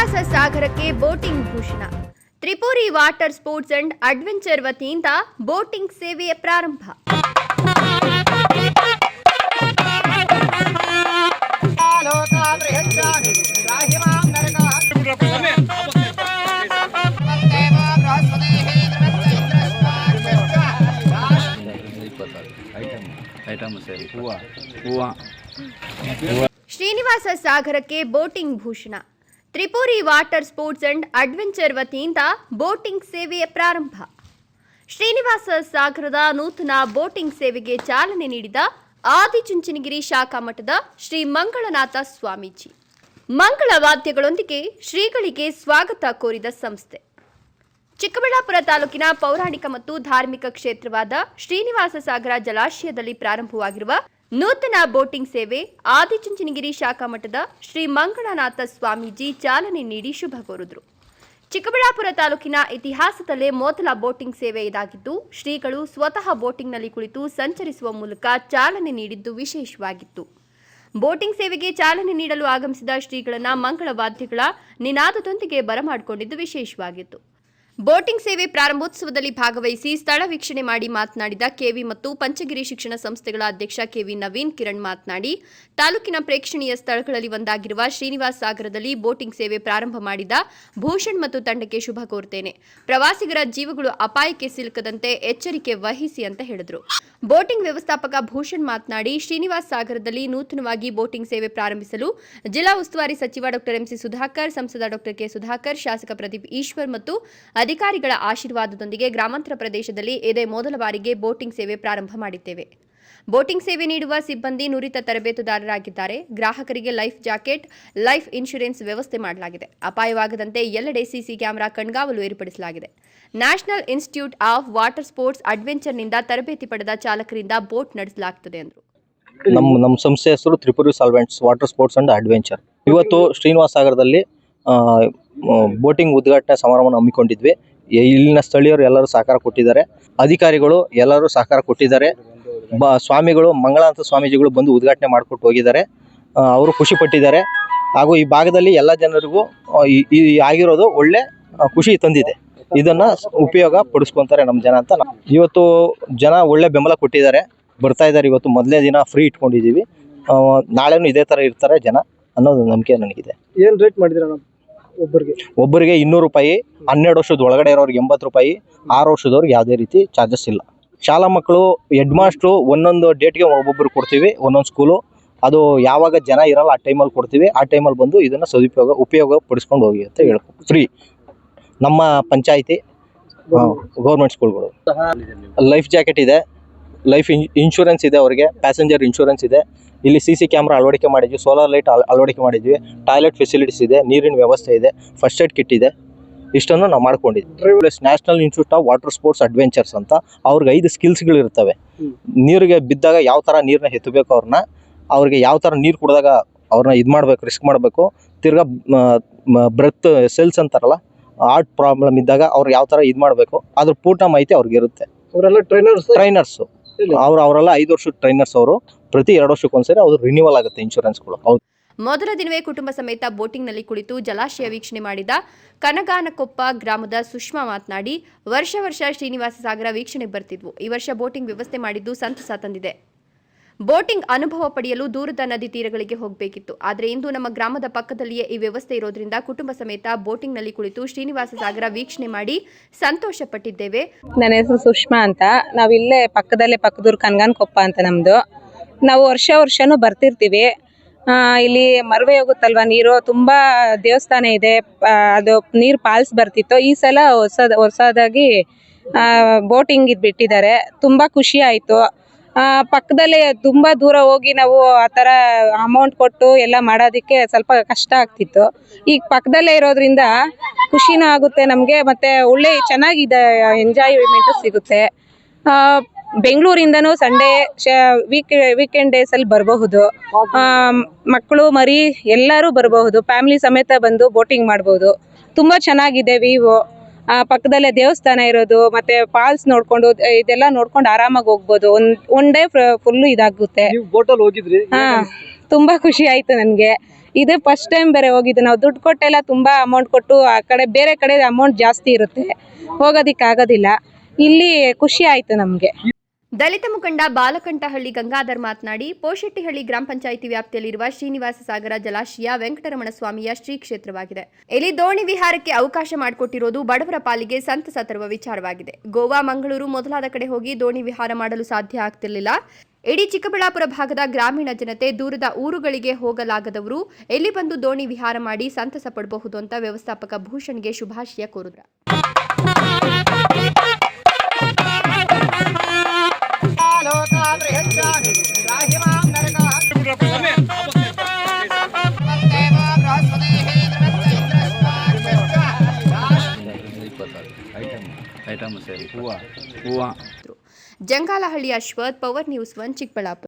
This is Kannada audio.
ಶ್ರೀನಿವಾಸ ಸಾಗರಕ್ಕೆ boating Bhushan. Tripuri water sports and adventure ವತಿಯಿಂದ ಬೋಟಿಂಗ್ ಸೇವೆಯ ಪ್ರಾರಂಭ. ಇಪ್ಪತ್ತಾರು ಐಟಮ್ ಐಟಮ್ ಸೇರಿ ಹೂವು ಹೂವು ಶ್ರೀನಿವಾಸ ಸಾಗರಕ್ಕೆ boating Bhushan. Tripuri water sports and adventure ವತಿಯಿಂದ ಬೋಟಿಂಗ್ ಸೇವೆಯ ಪ್ರಾರಂಭ. ಶ್ರೀನಿವಾಸ ಸಾಗರದ ನೂತನ ಬೋಟಿಂಗ್ ಸೇವೆಗೆ ಚಾಲನೆ ನೀಡಿದ ಆದಿಚುಂಚನಗಿರಿ ಶಾಖಾ ಮಠದ ಶ್ರೀ ಮಂಗಳನಾಥ ಸ್ವಾಮೀಜಿ. ಮಂಗಳ ವಾದ್ಯಗಳೊಂದಿಗೆ ಶ್ರೀಗಳಿಗೆ ಸ್ವಾಗತ ಕೋರಿದ ಸಂಸ್ಥೆ. ಚಿಕ್ಕಬಳ್ಳಾಪುರ ತಾಲೂಕಿನ ಪೌರಾಣಿಕ ಮತ್ತು ಧಾರ್ಮಿಕ ಕ್ಷೇತ್ರವಾದ ಶ್ರೀನಿವಾಸ ಸಾಗರ ಜಲಾಶಯದಲ್ಲಿ ಪ್ರಾರಂಭವಾಗಿರುವ ನೂತನ ಬೋಟಿಂಗ್ ಸೇವೆ ಆದಿಚುಂಚನಗಿರಿ ಶಾಖಾ ಮಠದ ಶ್ರೀ ಮಂಗಳನಾಥ ಸ್ವಾಮೀಜಿ ಚಾಲನೆ ನೀಡಿ ಶುಭ ಕೋರಿದರು. ಚಿಕ್ಕಬಳ್ಳಾಪುರ ತಾಲೂಕಿನ ಇತಿಹಾಸದಲ್ಲೇ ಮೊದಲ ಬೋಟಿಂಗ್ ಸೇವೆ ಇದಾಗಿದ್ದು, ಶ್ರೀಗಳು ಸ್ವತಃ ಬೋಟಿಂಗ್ನಲ್ಲಿ ಕುಳಿತು ಸಂಚರಿಸುವ ಮೂಲಕ ಚಾಲನೆ ನೀಡಿದ್ದು ವಿಶೇಷವಾಗಿತ್ತು. ಬೋಟಿಂಗ್ ಸೇವೆಗೆ ಚಾಲನೆ ನೀಡಲು ಆಗಮಿಸಿದ ಶ್ರೀಗಳನ್ನ ಮಂಗಳ ವಾದ್ಯಗಳ ನಿನಾದದೊಂದಿಗೆ ಬರಮಾಡಿಕೊಂಡಿದ್ದು ವಿಶೇಷವಾಗಿತ್ತು. ಬೋಟಿಂಗ್ ಸೇವೆ ಪ್ರಾರಂಭೋತ್ಸವದಲ್ಲಿ ಭಾಗವಹಿಸಿ ಸ್ಥಳ ವೀಕ್ಷಣೆ ಮಾಡಿ ಮಾತನಾಡಿದ ಕೆವಿ ಮತ್ತು ಪಂಚಗಿರಿ ಶಿಕ್ಷಣ ಸಂಸ್ಥೆಗಳ ಅಧ್ಯಕ್ಷ ಕೆವಿ ನವೀನ್ ಕಿರಣ್ ಮಾತನಾಡಿ, ತಾಲೂಕಿನ ಪ್ರೇಕ್ಷಣೀಯ ಸ್ಥಳಗಳಲ್ಲಿ ಒಂದಾಗಿರುವ ಶ್ರೀನಿವಾಸ ಸಾಗರದಲ್ಲಿ ಬೋಟಿಂಗ್ ಸೇವೆ ಪ್ರಾರಂಭ ಮಾಡಿದ ಭೂಷಣ್ ಮತ್ತು ತಂಡಕ್ಕೆ ಶುಭ ಕೋರುತ್ತೇನೆ ಪ್ರವಾಸಿಗರ ಜೀವಗಳು ಅಪಾಯಕ್ಕೆ ಸಿಲುಕದಂತೆ ಎಚ್ಚರಿಕೆ ವಹಿಸಿ ಅಂತ ಹೇಳಿದರು. ಬೋಟಿಂಗ್ ವ್ಯವಸ್ಥಾಪಕ ಭೂಷಣ್ ಮಾತನಾಡಿ, ಶ್ರೀನಿವಾಸ ಸಾಗರದಲ್ಲಿ ನೂತನವಾಗಿ ಬೋಟಿಂಗ್ ಸೇವೆ ಪ್ರಾರಂಭಿಸಲು ಜಿಲ್ಲಾ ಉಸ್ತುವಾರಿ ಸಚಿವ ಡಾಕ್ಟರ್ ಎಂಸಿ ಸುಧಾಕರ್, ಸಂಸದ ಡಾಕ್ಟರ್ ಕೆ ಸುಧಾಕರ್, ಶಾಸಕ ಪ್ರದೀಪ್ ಈಶ್ವರ್ ಮತ್ತು ಅಧಿಕಾರಿಗಳ ಆಶೀರ್ವಾದದೊಂದಿಗೆ ಗ್ರಾಮಾಂತರ ಪ್ರದೇಶದಲ್ಲಿ ಇದೇ ಮೊದಲ ಬಾರಿಗೆ ಬೋಟಿಂಗ್ ಸೇವೆ ಪ್ರಾರಂಭ ಮಾಡಿದ್ದೇವೆ. ಬೋಟಿಂಗ್ ಸೇವೆ ನೀಡುವ ಸಿಬ್ಬಂದಿ ನುರಿತ ತರಬೇತುದಾರರಾಗಿದ್ದಾರೆ. ಗ್ರಾಹಕರಿಗೆ ಲೈಫ್ ಜಾಕೆಟ್, ಲೈಫ್ ಇನ್ಶೂರೆನ್ಸ್ ವ್ಯವಸ್ಥೆ ಮಾಡಲಾಗಿದೆ. ಅಪಾಯವಾಗದಂತೆ ಎಲ್ಲೆಡೆ ಸಿಸಿ ಕ್ಯಾಮೆರಾ ಕಣ್ಗಾವಲು ಏರ್ಪಡಿಸಲಾಗಿದೆ. National institute of water sports ಅಡ್ವೆಂಚರ್ನಿಂದ ತರಬೇತಿ ಪಡೆದ ಚಾಲಕರಿಂದ ಬೋಟ್ ನಡೆಸಲಾಗುತ್ತದೆ ಎಂದರು. ನಮ್ಮ ನಮ್ಮ ಸಂಸ್ಥೆ ಹೆಸರು Tripuri solvents water sports and adventure. ಇವತ್ತು ಶ್ರೀನಿವಾಸ ಸಾಗರದಲ್ಲಿ ಬೋಟಿಂಗ್ ಉದ್ಘಾಟನಾ ಸಮಾರಂಭವನ್ನು ಹಮ್ಮಿಕೊಂಡಿದ್ವಿ. ಇಲ್ಲಿನ ಸ್ಥಳೀಯರು ಎಲ್ಲರೂ ಸಹಕಾರ ಕೊಟ್ಟಿದ್ದಾರೆ. ಅಧಿಕಾರಿಗಳು ಎಲ್ಲರೂ ಸಹಕಾರ ಕೊಟ್ಟಿದ್ದಾರೆ. ಬ ಸ್ವಾಮಿಗಳು ಮಂಗಳಾಂತ ಸ್ವಾಮೀಜಿಗಳು ಬಂದು ಉದ್ಘಾಟನೆ ಮಾಡಿಕೊಟ್ಟು ಹೋಗಿದ್ದಾರೆ. ಅವರು ಖುಷಿ ಪಟ್ಟಿದ್ದಾರೆ. ಹಾಗೂ ಈ ಭಾಗದಲ್ಲಿ ಎಲ್ಲ ಜನರಿಗೂ ಈ- ಆಗಿರೋದು ಒಳ್ಳೆ ಖುಷಿ ತಂದಿದೆ. ಇದನ್ನ ಉಪಯೋಗ ಪಡಿಸ್ಕೊಂತಾರೆ ನಮ್ಮ ಜನ ಅಂತ ಇವತ್ತು ಜನ ಒಳ್ಳೆ ಬೆಂಬಲ ಕೊಟ್ಟಿದ್ದಾರೆ. ಬರ್ತಾ ಇದ್ದಾರೆ ಇವತ್ತು ಮೊದಲೇ ದಿನ ಫ್ರೀ ಇಟ್ಕೊಂಡಿದ್ದೀವಿ. ನಾಳೆನೂ ಇದೇ ಥರ ಇರ್ತಾರೆ ಜನ ಅನ್ನೋದು ನಂಬಿಕೆ ನನಗಿದೆ. ಏನ್ ರೇಟ್ ಮಾಡಿದಿರ ಒಬ್ಬರಿಗೆ. ಒಬ್ಬರಿಗೆ ಇನ್ನೂರು ರೂಪಾಯಿ ಹನ್ನೆರಡು ವರ್ಷದ ಒಳಗಡೆ ಇರೋರಿಗೆ ಎಂಬತ್ತು ರೂಪಾಯಿ ಆರು ವರ್ಷದವ್ರಿಗೆ ಯಾವುದೇ ರೀತಿ ಚಾರ್ಜಸ್ ಇಲ್ಲ. ಶಾಲಾ ಮಕ್ಕಳು ಹೆಡ್ ಮಾಸ್ಟ್ರು ಒಂದೊಂದು ಡೇಟ್ಗೆ ಒಬ್ಬೊಬ್ಬರು ಕೊಡ್ತೀವಿ ಒಂದೊಂದು ಸ್ಕೂಲು ಅದು ಯಾವಾಗ ಜನ ಇರಲ್ಲ ಆ ಟೈಮಲ್ಲಿ ಕೊಡ್ತೀವಿ ಆ ಟೈಮಲ್ಲಿ ಬಂದು ಇದನ್ನು ಸದುಪಯೋಗ ಉಪಯೋಗ ಪಡಿಸ್ಕೊಂಡು ಹೋಗಿ ಅಂತ ಹೇಳ್ಕೊ ಫ್ರೀ ನಮ್ಮ ಪಂಚಾಯಿತಿ ಗೌರ್ಮೆಂಟ್ ಸ್ಕೂಲ್ಗಳು ಲೈಫ್ ಜಾಕೆಟ್ ಇದೆ. ಲೈಫ್ ಇನ್ಶೂರೆನ್ಸ್ ಇದೆ ಅವರಿಗೆ ಪ್ಯಾಸೆಂಜರ್ ಇನ್ಶೂರೆನ್ಸ್ ಇದೆ. ಇಲ್ಲಿ ಸಿ ಸಿ ಕ್ಯಾಮ್ರಾ ಅಳವಡಿಕೆ ಮಾಡಿದ್ವಿ ಸೋಲಾರ್ ಲೈಟ್ ಅಳವಡಿಕೆ ಮಾಡಿದ್ವಿ. ಟಾಯ್ಲೆಟ್ ಫೆಸಿಲಿಟೀಸ್ ಇದೆ ನೀರಿನ ವ್ಯವಸ್ಥೆ ಇದೆ ಫಸ್ಟ್ ಏಡ್ ಕಿಟ್ ಇದೆ. ಇಷ್ಟನ್ನು ನಾವು ಮಾಡ್ಕೊಂಡಿದ್ವಿ. Plus national institute of water sports adventures ಅಂತ ಅವ್ರಿಗೆ ಐದು ಸ್ಕಿಲ್ಸ್ಗಳು ಇರ್ತವೆ. ನೀರಿಗೆ ಬಿದ್ದಾಗ ಯಾವ ಥರ ನೀರನ್ನ ಎತ್ತಬೇಕು ಅವ್ರನ್ನ ಅವ್ರಿಗೆ ಯಾವ ಥರ ನೀರು ಕುಡಿದಾಗ ಅವ್ರನ್ನ ಇದು ಮಾಡಬೇಕು ರಿಸ್ಕ್ ಮಾಡಬೇಕು. ತಿರ್ಗಾ ಬ್ರೆತ್ ಸೆಲ್ಸ್ ಅಂತಾರಲ್ಲ ಹಾರ್ಟ್ ಪ್ರಾಬ್ಲಮ್ ಇದ್ದಾಗ ಅವ್ರು ಯಾವ ಥರ ಇದು ಮಾಡಬೇಕು ಅದ್ರ ಪೂರ್ಣ ಮಾಹಿತಿ ಅವ್ರಿಗೆ ಇರುತ್ತೆ. ಅವರೆಲ್ಲ ಟ್ರೈನರ್ಸ್ ಟ್ರೈನರ್ಸು ಅವ್ರು ಅವರೆಲ್ಲ ಐದು ವರ್ಷದ ಟ್ರೈನರ್ಸ್ ಅವರು. ಪ್ರತಿ ಎರಡು ವರ್ಷಕ್ಕೊಂದ್ಸರಿ ಅವ್ರು ರಿನ್ಯೂವಲ್ ಆಗುತ್ತೆ ಇನ್ಶೂರೆನ್ಸ್ಗಳು ಹೌದು. ಮೊದಲ ದಿನವೇ ಕುಟುಂಬ ಸಮೇತ ಬೋಟಿಂಗ್ನಲ್ಲಿ ಕುಳಿತು ಜಲಾಶಯ ವೀಕ್ಷಣೆ ಮಾಡಿದ ಕನಗಾನಕೊಪ್ಪ ಗ್ರಾಮದ ಸುಷ್ಮಾ ಮಾತನಾಡಿ ವರ್ಷ ವರ್ಷ ಶ್ರೀನಿವಾಸ ಸಾಗರ ವೀಕ್ಷಣೆಗೆ ಬರ್ತಿದ್ವು. ಈ ವರ್ಷ ಬೋಟಿಂಗ್ ವ್ಯವಸ್ಥೆ ಮಾಡಿದ್ದು ಸಂತಸ ತಂದಿದೆ. ಬೋಟಿಂಗ್ ಅನುಭವ ಪಡೆಯಲು ದೂರದ ನದಿ ತೀರಗಳಿಗೆ ಹೋಗಬೇಕಿತ್ತು. ಆದರೆ ಇಂದು ನಮ್ಮ ಗ್ರಾಮದ ಪಕ್ಕದಲ್ಲಿಯೇ ಈ ವ್ಯವಸ್ಥೆ ಇರೋದ್ರಿಂದ ಕುಟುಂಬ ಸಮೇತ ಬೋಟಿಂಗ್ನಲ್ಲಿ ಕುಳಿತು ಶ್ರೀನಿವಾಸ ಸಾಗರ ವೀಕ್ಷಣೆ ಮಾಡಿ ಸಂತೋಷ ಪಟ್ಟಿದ್ದೇವೆ ನನ್ನ ಹೆಸರು ಸುಷ್ಮಾ ಅಂತ. ನಾವು ಇಲ್ಲೇ ಪಕ್ಕದಲ್ಲೇ ಪಕ್ಕದೂರು ಕನ್ಗಾನ್ಕೊಪ್ಪ ಅಂತ ನಮ್ಮದು ನಾವು ವರ್ಷ ವರ್ಷನೂ ಬರ್ತಿರ್ತೀವಿ. ಇಲ್ಲಿ ಮರವೆ ಹೋಗುತ್ತಲ್ವ ನೀರು? ತುಂಬ ದೇವಸ್ಥಾನ ಇದೆ. ಅದು ನೀರು ಪಾಲ್ಸ್ ಬರ್ತಿತ್ತು. ಈ ಸಲ ಹೊಸದ, ಹೊಸದಾಗಿ ಬೋಟಿಂಗ್ ಇದು ಬಿಟ್ಟಿದ್ದಾರೆ. ತುಂಬ ಖುಷಿ ಆಯಿತು. ಪಕ್ಕದಲ್ಲೇ ತುಂಬಾ ದೂರ ಹೋಗಿ ನಾವು ಆ ಥರ ಅಮೌಂಟ್ ಕೊಟ್ಟು ಎಲ್ಲ ಮಾಡೋದಕ್ಕೆ ಸ್ವಲ್ಪ ಕಷ್ಟ ಆಗ್ತಿತ್ತು. ಈಗ ಪಕ್ಕದಲ್ಲೇ ಇರೋದ್ರಿಂದ ಖುಷಿನೂ ಆಗುತ್ತೆ ನಮಗೆ ಮತ್ತೆ ಒಳ್ಳೆ ಚೆನ್ನಾಗಿದೆ ಎಂಜಾಯ್ಮೆಂಟ್ ಸಿಗುತ್ತೆ. ಆ, ಬೆಂಗಳೂರಿಂದನೂ ಸಂಡೇ ವೀಕ್ ವೀಕೆಂಡ್ ಅಲ್ಲಿ ಬರಬಹುದು. ಮಕ್ಕಳು ಮರಿ ಎಲ್ಲರೂ ಬರಬಹುದು. ಫ್ಯಾಮಿಲಿ ಸಮೇತ ಬಂದು ಬೋಟಿಂಗ್ ಮಾಡಬಹುದು ತುಂಬಾ ಚೆನ್ನಾಗಿದೆ ವಿವೋ ಪಕ್ಕದಲ್ಲೇ ದೇವಸ್ಥಾನ ಇರೋದು ಮತ್ತೆ ಫಾಲ್ಸ್ ನೋಡ್ಕೊಂಡು ಇದೆಲ್ಲ ನೋಡ್ಕೊಂಡು ಆರಾಮಾಗಿ ಹೋಗ್ಬೋದು. ಒಂದ್ ಒನ್ ಡೇ ಫುಲ್ ಇದಾಗುತ್ತೆ. ಹೋಗಿದ್ರಿ? ಹಾ ತುಂಬಾ ಖುಷಿ ಆಯ್ತು ನನ್ಗೆ. ಇದು ಫಸ್ಟ್ ಟೈಮ್ ಬೇರೆ ಹೋಗಿದ್ದು. ನಾವು ದುಡ್ಡು ಕೊಟ್ಟೆಲ್ಲ ತುಂಬಾ ಅಮೌಂಟ್ ಕೊಟ್ಟು ಆ ಕಡೆ ಬೇರೆ ಕಡೆ ಅಮೌಂಟ್ ಜಾಸ್ತಿ ಇರುತ್ತೆ. ಹೋಗೋದಿಕ್ಕೆ ಆಗೋದಿಲ್ಲ ಇಲ್ಲಿ ಖುಷಿ ಆಯ್ತು ನಮಗೆ. ದಲಿತ ಮುಖಂಡ ಬಾಲಕಂಠಹಳ್ಳಿ ಗಂಗಾಧರ್ ಮಾತನಾಡಿ, ಪೋಶೆಟ್ಟಿಹಳ್ಳಿ ಗ್ರಾಮ ಪಂಚಾಯಿತಿ ವ್ಯಾಪ್ತಿಯಲ್ಲಿರುವ ಶ್ರೀನಿವಾಸ ಸಾಗರ ಜಲಾಶಯ ವೆಂಕಟರಮಣ ಸ್ವಾಮಿಯ ಶ್ರೀ ಕ್ಷೇತ್ರವಾಗಿದೆ. ಇಲ್ಲಿ ದೋಣಿ ವಿಹಾರಕ್ಕೆ ಅವಕಾಶ ಮಾಡಿಕೊಟ್ಟಿರೋದು ಬಡವರ ಪಾಲಿಗೆ ಸಂತಸ ತರುವ ವಿಚಾರವಾಗಿದೆ. ಗೋವಾ, ಮಂಗಳೂರು ಮೊದಲಾದ ಕಡೆ ಹೋಗಿ ದೋಣಿ ವಿಹಾರ ಮಾಡಲು ಸಾಧ್ಯ ಆಗ್ತಿರಲಿಲ್ಲ. ಇಡೀ ಚಿಕ್ಕಬಳ್ಳಾಪುರ ಭಾಗದ ಗ್ರಾಮೀಣ ಜನತೆ ದೂರದ ಊರುಗಳಿಗೆ ಹೋಗಲಾಗದವರು ಎಲ್ಲಿ ಬಂದು ದೋಣಿ ವಿಹಾರ ಮಾಡಿ ಸಂತಸ ಪಡಬಹುದು ಅಂತ ವ್ಯವಸ್ಥಾಪಕ ಭೂಷಣ್ಗೆ ಶುಭಾಶಯ ಕೋರಿದ್ರು. ಐಟಮ್ ಸರಿ ಹೂವು. ಹೂವು. Jangalahalli Ashwath power news one Chikkaballapur.